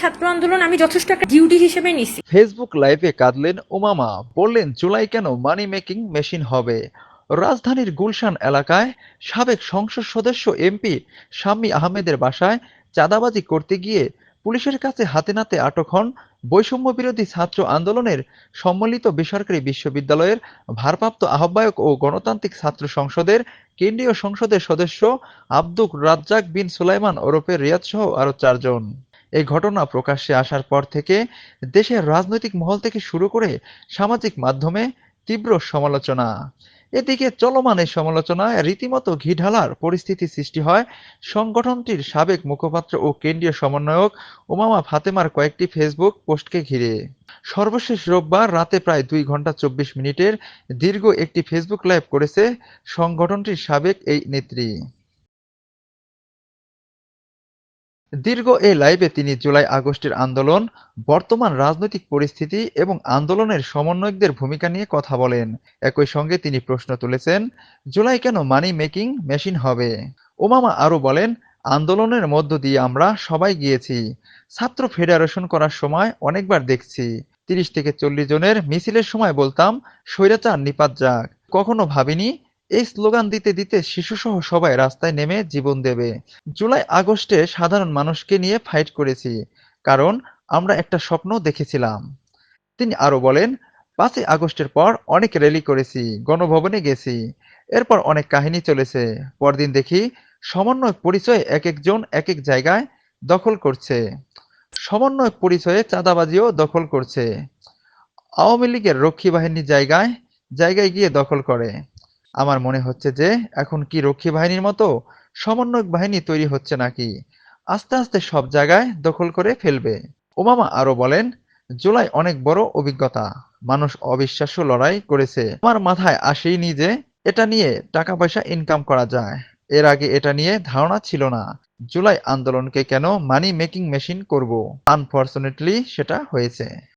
ছাত্র আন্দোলন আমি যথেষ্ট একটা ডিউটি হিসেবে নিছি। ফেসবুক লাইভে কাঁদলেন ওমামা বললেন, জুলাই কেন মানি মেকিং মেশিন হবে? রাজধানীর গুলশান এলাকায় সাবেক সংসদ সদস্য এমপি শাম্মী আহমেদের বাসায় চাঁদাবাজি করতে গিয়ে পুলিশের কাছে হাতে নাতে আটক হন বৈষম্য বিরোধী ছাত্র আন্দোলনের সম্মিলিত বেসরকারি বিশ্ববিদ্যালয়ের ভারপ্রাপ্ত আহ্বায়ক ও গণতান্ত্রিক ছাত্র সংসদের কেন্দ্রীয় সংসদের সদস্য আব্দুক রাজ্জাক বিন সুলাইমান ওরফে রিয়াদ সহ আরও চারজন। এই ঘটনা প্রকাশ্যে আসার পর থেকে দেশের রাজনৈতিক মহল থেকে শুরু করে সামাজিক মাধ্যমে তীব্র সমালোচনা। এদিকে চলমান এই সমালোচনায় রীতিমতো ঘি ঢালার পরিস্থিতি সৃষ্টি হয়। সংগঠনটির সাবেক মুখপাত্র ও কেন্দ্রীয় সমন্বয়ক ওমামা ফাতেমার কয়েকটি ফেসবুক পোস্টকে ঘিরে। সর্বশেষ রোববার রাতে প্রায় দুই ঘণ্টা চব্বিশ মিনিটের দীর্ঘ একটি ফেসবুক লাইভ করেছে সংগঠনটির সাবেক এই নেত্রী। দীর্ঘ এই লাইভে তিনি জুলাই আগস্টের আন্দোলন, বর্তমান রাজনৈতিক পরিস্থিতি এবং আন্দোলনের সমন্বয়কদের ভূমিকা নিয়ে কথা বলেন। একই সঙ্গে তিনি প্রশ্ন তুলেছেন, জুলাই কেন মানি মেকিং মেশিন হবে? ওমামা আরও বলেন, আন্দোলনের মধ্য দিয়ে আমরা সবাই গিয়েছি। ছাত্র ফেডারেশন করার সময় অনেকবার দেখছি। তিরিশ থেকে চল্লিশ জনের মিছিলের সময় বলতাম, স্বৈরাচার নিপাত যাক। কখনো ভাবিনি এই স্লোগান দিতে দিতে শিশুসহ সবাই রাস্তায় নেমে জীবন দেবে। জুলাই, আগস্টে সাধারণ মানুষকে নিয়ে ফাইট করেছি, কারণ আমরা একটা স্বপ্ন দেখেছিলাম। তিনি আরও বলেন, পাঁচই আগস্টের পর অনেক র্যালি করেছি, গণভবনে গেছি, এরপর অনেক কাহিনী চলেছে। পরদিন দেখি সমন্বয় পরিচয়ে এক একজন এক এক জায়গায় দখল করছে। সমন্বয় পরিচয়ে চাঁদাবাজিও দখল করছে। আওয়ামী লীগের রক্ষী বাহিনী জায়গায় জায়গায় গিয়ে দখল করে। আমার মনে হচ্ছে যে, এখন কি রক্ষী বাহিনীর মতো সমন্বয়ক বাহিনী তৈরি হচ্ছে নাকি? আস্তে আস্তে সব জায়গায় দখল করে ফেলবে। ওবামা আরও বলেন, জুলাই অনেক বড় অভিজ্ঞতা। মানুষ অবিশ্বাস্য লড়াই করেছে। আমার মাথায় আসেইনি যে এটা নিয়ে টাকা পয়সা ইনকাম করা যায়। এর আগে এটা নিয়ে ধারণা ছিল না। জুলাই আন্দোলনকে কেন মানি মেকিং মেশিন করব? আনফরচুনেটলি সেটা হয়েছে।